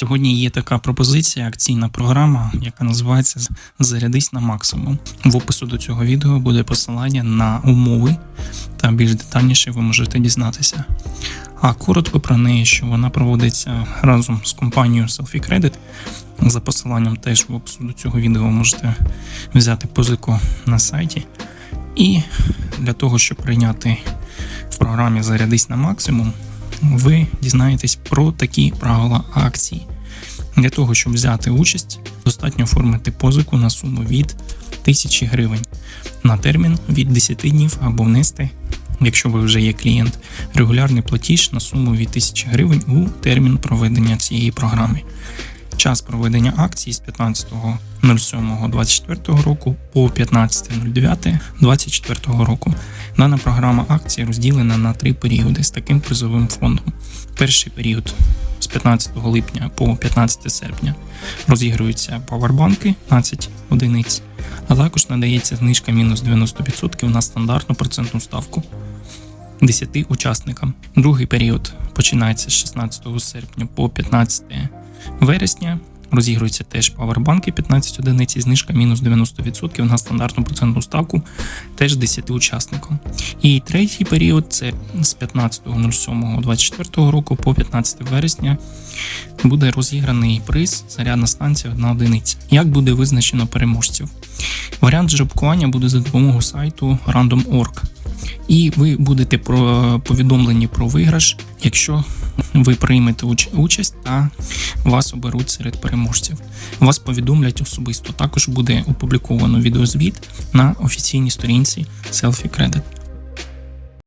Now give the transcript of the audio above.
Сьогодні є така пропозиція, акційна програма, яка називається Зарядись на максимум. В опису до цього відео буде посилання на умови, та більш детальніше ви можете дізнатися. А коротко про неї, що вона проводиться разом з компанією Selfie Credit. За посиланням теж в опису до цього відео можете взяти позику на сайті. І для того, щоб прийняти в програмі Зарядись на максимум, ви дізнаєтесь про такі правила акції. Для того, щоб взяти участь, достатньо оформити позику на суму від 1000 гривень на термін від 10 днів або внести, якщо ви вже є клієнт, регулярний платіж на суму від 1000 гривень у термін проведення цієї програми. Час проведення акції з 15.07.24 року по 15.09.24 року. Дана програма акції розділена на три періоди з таким призовим фондом. Перший період з 15 липня по 15 серпня розігруються павербанки 15 одиниць, а також надається знижка мінус 90% на стандартну процентну ставку 10 учасникам. Другий період починається з 16 серпня по 15 вересня. Розігруються теж павербанки 15 одиниць і знижка мінус 90% на стандартну процентну ставку теж 10 учасникам. І третій період це з 15.07.24 року по 15 вересня буде розіграний приз зарядна станція одна одиниця. Як буде визначено переможців? Варіант жеребкування буде за допомогою сайту random.org. І ви будете повідомлені про виграш, якщо ви приймете уч- участь та вас оберуть серед переможців. Вас повідомлять особисто. Також буде опубліковано відеозвіт на офіційній сторінці Selfie Credit.